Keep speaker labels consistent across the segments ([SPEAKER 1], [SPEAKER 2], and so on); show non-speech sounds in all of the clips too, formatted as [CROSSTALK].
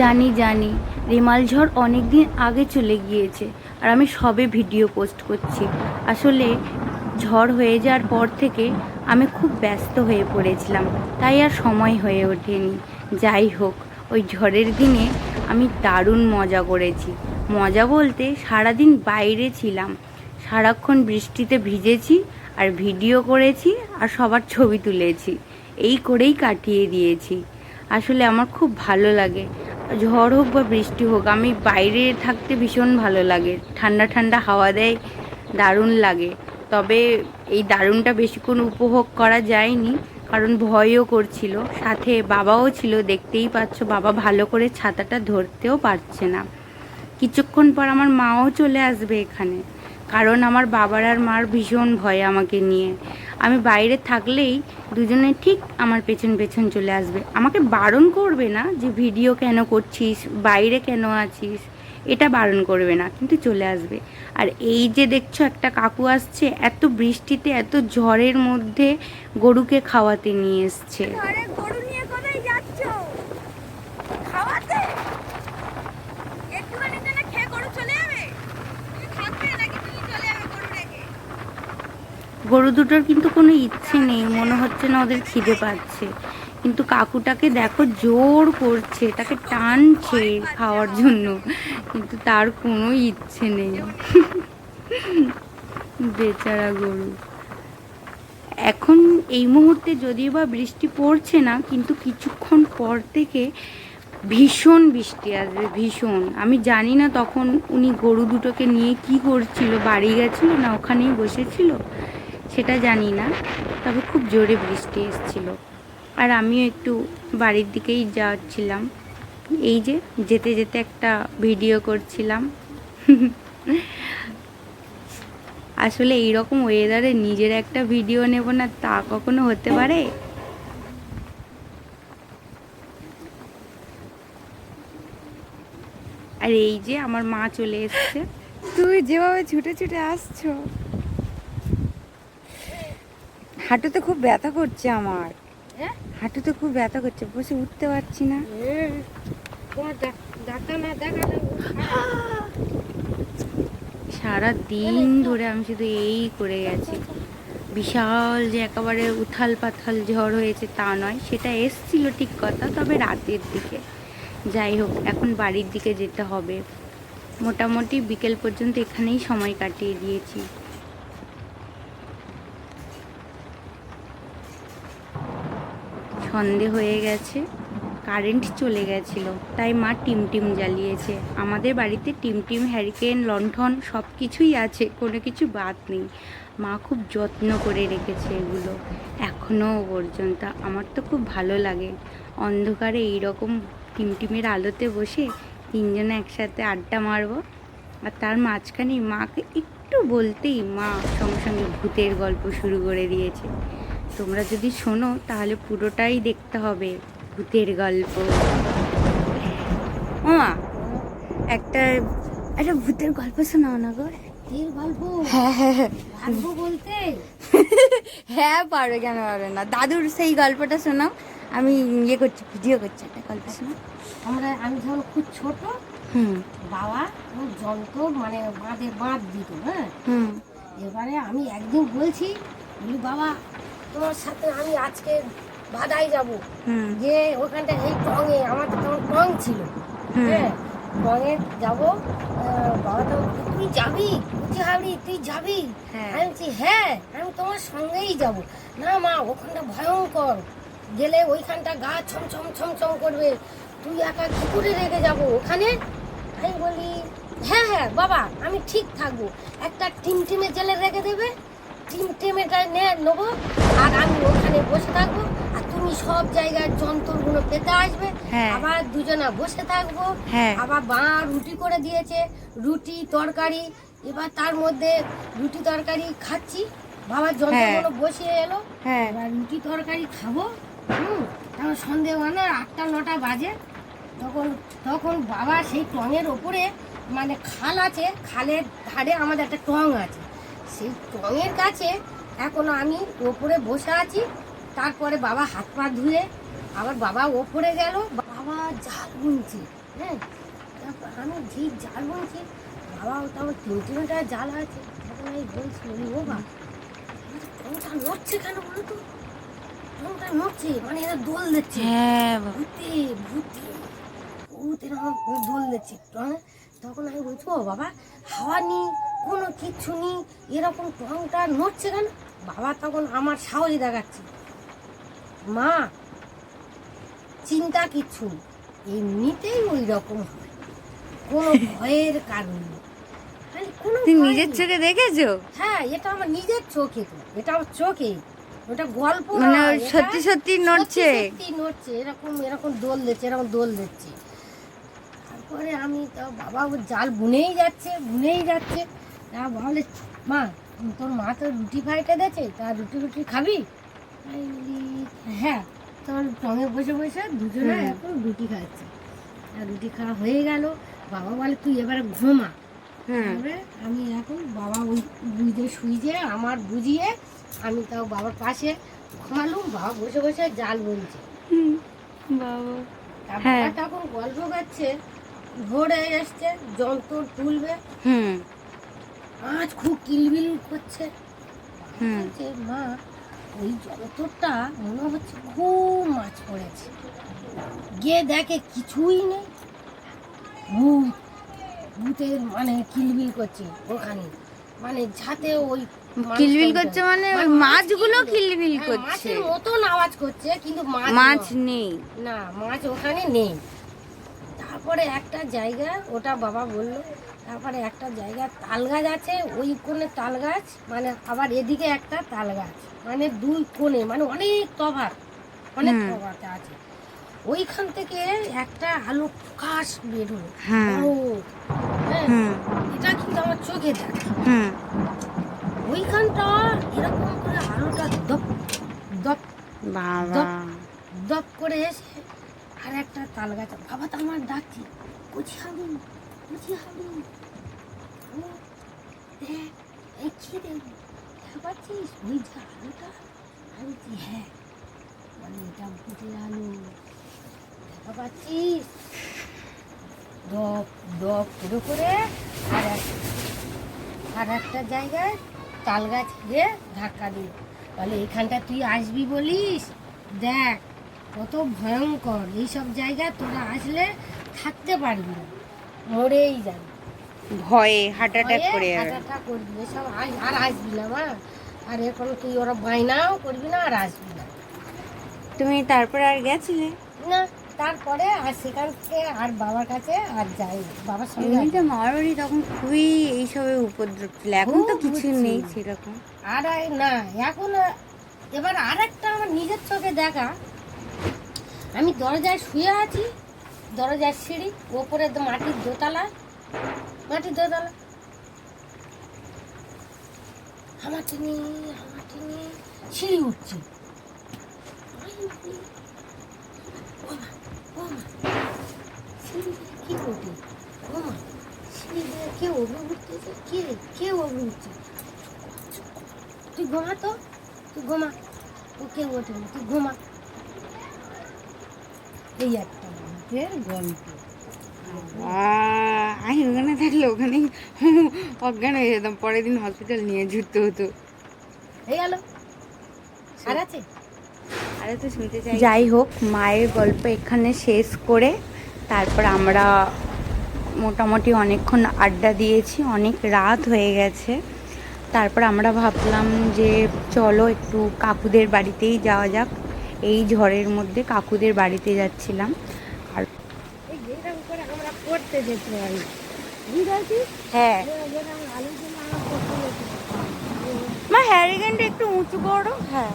[SPEAKER 1] জানি জানি। রেমাল ঝড় অনেক দিন আগে চলে গিয়েছে আর আমি সবে ভিডিও পোস্ট করছি। আসলে ঝড় হয়ে যাওয়ার পর থেকে আমি খুব ব্যস্ত হয়ে পড়েছিলাম। তাই আর সময় হয়ে ওঠেনি। যাই হোক, ওই ঝড়ের দিনে আমি দারুণ মজা করেছি। মজা বলতে সারাদিন বাইরে ছিলাম। সারাক্ষণ বৃষ্টিতে ভিজেছি আর ভিডিও করেছি আর সবার ছবি তুলেছি। এই করেই কাটিয়ে দিয়েছি। আসলে আমার খুব ভালো লাগে। ঝড় হোক বা বৃষ্টি হোক, আমি বাইরে থাকতে ভীষণ ভালো লাগে। ঠান্ডা ঠান্ডা হাওয়া দেয়, দারুণ লাগে। তবে এই দারুণটা বেশিক্ষণ উপভোগ করা যায়নি, কারণ ভয়ও করছিল। সাথে বাবাও ছিল, দেখতেই পাচ্ছ, বাবা ভালো করে ছাতাটা ধরতেও পারছে না। কিছুক্ষণ পর আমার মাও চলে আসবে এখানে। কারণ আমার বাবার আর মার ভীষণ ভয় আমাকে নিয়ে। আমি বাইরে থাকলেই দুজনে ঠিক আমার পেছন পেছন চলে আসবে। আমাকে বারণ করবে না যে ভিডিও কেন করছিস, বাইরে কেন আছিস, এটা বারণ করবে না, কিন্তু চলে আসবে। আর এই যে দেখছ একটা কাকু আসছে, এত বৃষ্টিতে, এত ঝড়ের মধ্যে গরুকে খাওয়াতে নিয়ে এসছে
[SPEAKER 2] আরে গরু নিয়ে কোথায় যাচ্ছ খাওয়াতে একটুখানি জন্য খেয়ে গরু চলে যাবে তুমি থাকবে নাকি তুমি চলে যাবে গরু রেখে
[SPEAKER 1] গরু দুটোর কিন্তু কোনো ইচ্ছে নেই, মনে হচ্ছে না ওদের খিদে পাচ্ছে। কিন্তু কাকুটাকে দেখো জোর করছে, তাকে টানছে খাওয়ার জন্য। কিন্তু তার কোনো ইচ্ছে নেই। বেচারা গরু। এখন এই মুহূর্তে যদিও বা বৃষ্টি পড়ছে না, কিন্তু কিছুক্ষণ পর থেকে ভীষণ বৃষ্টি আসবে, ভীষণ। আমি জানি না তখন উনি গরু দুটোকে নিয়ে কি করছিল, বাড়ি গেছিল না ওখানেই বসেছিল? সেটা জানি না, তবে খুব জোরে বৃষ্টি এসছিল। আর আমিও একটু বাড়ির দিকেই যাচ্ছিলাম। এই যে যেতে যেতে একটা ভিডিও করছিলাম। আসলে এইরকম ওয়েদারে নিজের একটা ভিডিও নেব না, তা কখনো হতে পারে? আর এই যে আমার মা চলে এসছে।
[SPEAKER 3] তুই যেভাবে ছুটে ছুটে আসছো। হাঁটুতে খুব ব্যথা করছে আমার।
[SPEAKER 2] হ্যাঁ
[SPEAKER 3] হাঁটুতে খুব ব্যথা করছে বসে উঠতে পারছি না।
[SPEAKER 1] সারা দিন ধরে আমি শুধু এই করে গেছি। বিশাল যে একেবারে উথাল পাথাল ঝড় হয়েছে তা নয় সেটা এসছিল ঠিক কথা তবে রাতের দিকে। যাই হোক এখন বাড়ির দিকে যেতে হবে। মোটামুটি বিকেল পর্যন্ত এখানেই সময় কাটিয়ে দিয়েছি। সন্ধে হয়ে গেছে। কারেন্ট চলে গেছিল, তাই মা টিমটিম জ্বালিয়েছে। আমাদের বাড়িতে টিমটিম হ্যারিকেন লণ্ঠন সব কিছুই আছে, কোনো কিছু বাদ নেই। মা খুব যত্ন করে রেখেছে এগুলো। এখনও পর্যন্ত আমার তো খুব ভালো লাগে। অন্ধকারে এইরকম টিমটিমের আলোতে বসে তিনজনে একসাথে আড্ডা মারবো। আর তার মাঝখানে মাকে একটু বলতেই মা সঙ্গে সঙ্গে ভূতের গল্প শুরু করে দিয়েছে। তোমরা যদি শোনো তাহলে পুরোটাই দেখতে হবে। ভূতের গল্প।
[SPEAKER 3] মামা একটা একটা ভূতের গল্প শোনাও না গো।
[SPEAKER 2] এর গল্প?
[SPEAKER 3] হ্যাঁ হ্যাঁ হ্যাঁ।
[SPEAKER 2] বলতে?
[SPEAKER 3] হ্যাঁ পারবে কেন পারবে না। দাদুর সেই গল্পটা শোনাও। আমি ইয়ে করছি ভিডিও করছি একটা গল্প শোনাও।
[SPEAKER 2] আমরা আমি যখন খুব ছোট
[SPEAKER 3] হুম।
[SPEAKER 2] বাবা ওই যন্ত্র মানে বাঁধে বাঁধ দিত হ্যাঁ?
[SPEAKER 3] হুম।
[SPEAKER 2] এবারে আমি একদিন বলছি বলি বাবা তোমার সাথে আমি আজকে বাদাই যাব। যে ওখানটা এই টঙে আমার তো তখন টং ছিল। হ্যাঁ টঙে যাব। বাবা তো তুই যাবি? বুঝি হাবড়ি তুই যাবি?
[SPEAKER 3] হ্যাঁ।
[SPEAKER 2] আমি বলছি হ্যাঁ আমি তোমার সঙ্গেই যাব। না মা ওখানটা ভয়ঙ্কর। গেলে ওইখানটা গা ছম ছম ছম ছম করবে। তুই একা কি করে রেখে যাব ওখানে? আমি বলি হ্যাঁ হ্যাঁ বাবা আমি ঠিক থাকব। একটা টিম টিমে জেলে রেখে দেবে টিম টিমেটা নে নেব আর আমি ওখানে বসে থাকব আর তুমি সব জায়গার যন্ত্রগুলো পেতে আসবে।
[SPEAKER 3] হ্যাঁ।
[SPEAKER 2] আবার দুজনা বসে থাকব।
[SPEAKER 3] হ্যাঁ।
[SPEAKER 2] আবার মা রুটি করে দিয়েছে রুটি তরকারি এবার তার মধ্যে রুটি তরকারি খাচ্ছি। বাবার যন্ত্রগুলো বসিয়ে এলো
[SPEAKER 3] হ্যাঁ।
[SPEAKER 2] এবার রুটি তরকারি খাব। হুম তখন সন্ধে মানে আটটা নটা বাজে। তখন তখন বাবা সেই টঙের ওপরে মানে খাল আছে খালের ধারে আমাদের একটা টং আছে। সেই টঙের কাছে এখন আমি ওপরে বসে আছি। তারপরে বাবা হাত পা ধুয়ে আবার বাবা ওপরে গেল। বাবা জাল বুনছে হ্যাঁ? তারপর আমি যেই জাল বুনছি বাবা তারপর তিন তিনটা জাল আছে। তখন আমি বলছি বলি ও বা কোনটা নড়ছে কেন বলো তো? কোনটা নড়ছে মানে এরা দোল দিচ্ছে।
[SPEAKER 1] হ্যাঁ।
[SPEAKER 2] ভূতে ভূতে ভূত এরকম দোল দিচ্ছে? তখন আমি বলছি ও বাবা হাওয়া নেই কোনো কিচ্ছু নেই এরকম টংটা নড়ছে কেন? বাবা তখন আমার সাহস দেখাচ্ছে। মা চিন্তা কিচ্ছু এমনিতেই ওই রকম হয়। কোনো [LAUGHS] ভয়ের কারণ ভয়
[SPEAKER 3] নিজের চোখে দেখেছ?
[SPEAKER 2] হ্যাঁ এটা আমার নিজের চোখে তো এটা আমার চোখে। ওটা গল্প
[SPEAKER 3] মানে সত্যি সত্যি নড়ছে।
[SPEAKER 2] সত্যি নড়ছে এরকম এরকম দোল দিচ্ছে এরকম দোল দিচ্ছে। তারপরে আমি তো বাবা জাল বুনেই যাচ্ছে বুনেই যাচ্ছে। তা বলে মা তোর মা তো রুটি ফাইটা দিয়েছে তা রুটি রুটি খাবি? হ্যাঁ। তোর টঙে বসে বসে দুজনে এখন রুটি খাচ্ছে। আর রুটি খাওয়া হয়ে গেল। বাবা বলে তুই এবারে ঘুমা। তারপরে আমি এখন বাবা ওই বুঝে সুইজে আমার বুঝিয়ে আমি তাও বাবার পাশে ঘুমালুম বাবা বসে বসে জাল বলছে।
[SPEAKER 3] বাবা।
[SPEAKER 2] তার
[SPEAKER 3] হ্যাঁ।
[SPEAKER 2] তখন গল্প করছে ভোরে এসছে যন্ত্র তুলবে।
[SPEAKER 3] হুম।
[SPEAKER 2] মাছ খুব কিলবিল করছে। মা ওই মনে হচ্ছে খুব মাছ পড়েছে। গিয়ে দেখে কিছুই নেই। ভূত ভূতের মানে কিলবিল করছে ওখানে। মানে যাতে ওই
[SPEAKER 3] কিলবিল করছে মানে
[SPEAKER 2] মাছ
[SPEAKER 3] মাছগুলো
[SPEAKER 2] কিলবিল। হ্যাঁ,
[SPEAKER 3] করছে।
[SPEAKER 2] মাছের মতন আওয়াজ করছে কিন্তু মাছ
[SPEAKER 3] নেই।
[SPEAKER 2] না মাছ ওখানে নেই। তারপরে একটা জায়গা ওটা বাবা বলল তারপরে একটা জায়গা তাল গাছ আছে ওই কোণে তাল গাছ মানে আবার এদিকে একটা তাল গাছ মানে দুই কোণে মানে অনেক তফাৎ অনেক
[SPEAKER 3] হুম।
[SPEAKER 2] তফাৎ আছে। ওইখান থেকে একটা আলো প্রকাশ বেরোলো
[SPEAKER 3] হ্যাঁ।
[SPEAKER 2] হ্যাঁ। এটা কিন্তু আমার চোখে দেখা। ওইখানটা এরকম করে আলোটা দপ দপ
[SPEAKER 3] বাবা।
[SPEAKER 2] দপ করে এসে আর একটা তাল গাছ বাবা তো আমার ডাকছি। বুঝি হ্যাঁ মানে এটা দেখা পাচ্ছিস দপ দপ করে করে আর এক- আর একটা জায়গায় তাল গাছ গিয়ে ধাক্কা দিল। বলে এখানটা তুই আসবি বলিস? দেখ, কত ভয়ঙ্কর। এইসব জায়গায় তোরা আসলে থাকতে পারবি না। মরেই যাবি।
[SPEAKER 3] ভয়ে হার্ট অ্যাটাক করে
[SPEAKER 2] হার্ট অ্যাটাক করবি এসব আর আসবি না মা। আর এখন তুই ওরা বায়নাও করবি না আর আসবি না।
[SPEAKER 3] তুমি তারপর আর গেছিলে?
[SPEAKER 2] না তারপরে আর সেখান থেকে আর বাবার কাছে আর যাই বাবার সঙ্গে
[SPEAKER 3] এমনিতে মামার বাড়ি তখন খুবই এইসবের উপদ্রব ছিল। এখন তো কিছু নেই সেরকম।
[SPEAKER 2] আর না এখন এবার আর একটা আমার নিজের চোখে দেখা। আমি দরজায় শুয়ে আছি দরজার সিঁড়ি ওপরে মাটির দোতলা। মাটির দোতলা। হামাটিনি হামাটিনি সিঁড়ি উঠছে। আমি বলি, ও মা, ও মা, সিঁড়ি দিয়ে কি ওঠে ও মা সিঁড়ি দিয়ে কে ওগুলো উঠতেছে? কে কে ওগুলো উঠছে? তুই ঘুমা তো? তুই ঘুমা। ও কেউ ওঠে না? তুই ঘুমা। এই একটা। গল্প
[SPEAKER 3] আমি ওখানে থাকলে ওখানেই অজ্ঞান হয়ে যেতাম পরের দিন হসপিটাল নিয়ে যেতে হতো।
[SPEAKER 2] গেল আর আছে?
[SPEAKER 3] আরে তো শুনতে চাই।
[SPEAKER 1] যাই হোক মায়ের গল্প এখানে শেষ করে তারপর আমরা মোটামুটি অনেকক্ষণ আড্ডা দিয়েছি অনেক রাত হয়ে গেছে। তারপর আমরা ভাবলাম যে চলো একটু কাকুদের বাড়িতেই যাওয়া যাক। এই ঝড়ের মধ্যে কাকুদের বাড়িতে যাচ্ছিলাম আর
[SPEAKER 2] এই যেরকম করে পড়তে যেতে
[SPEAKER 1] হ্যাঁ।
[SPEAKER 2] পারি
[SPEAKER 1] মা হ্যারিকেনটা একটু উঁচু করো। হ্যাঁ।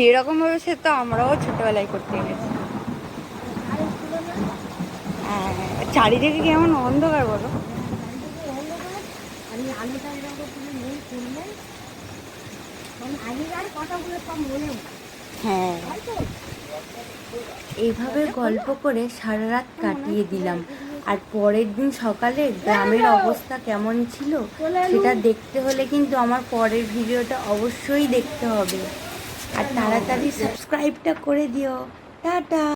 [SPEAKER 1] এরকম ভাবে সে তো আমরাও ছোটবেলায় করতে গেছি। হ্যাঁ, চারিদিকে কেমন অন্ধকার বলো।
[SPEAKER 2] আগেকার কথাগুলো সব মনে হয়।
[SPEAKER 1] এইভাবে গল্প করে সারা রাত কাটিয়ে দিলাম। আর পরের দিন সকালে গ্রামের অবস্থা কেমন ছিল সেটা দেখতে হলে কিন্তু আমার পরের ভিডিওটা অবশ্যই দেখতে হবে। আর তাড়াতাড়ি সাবস্ক্রাইবটা করে দিও। টাটা।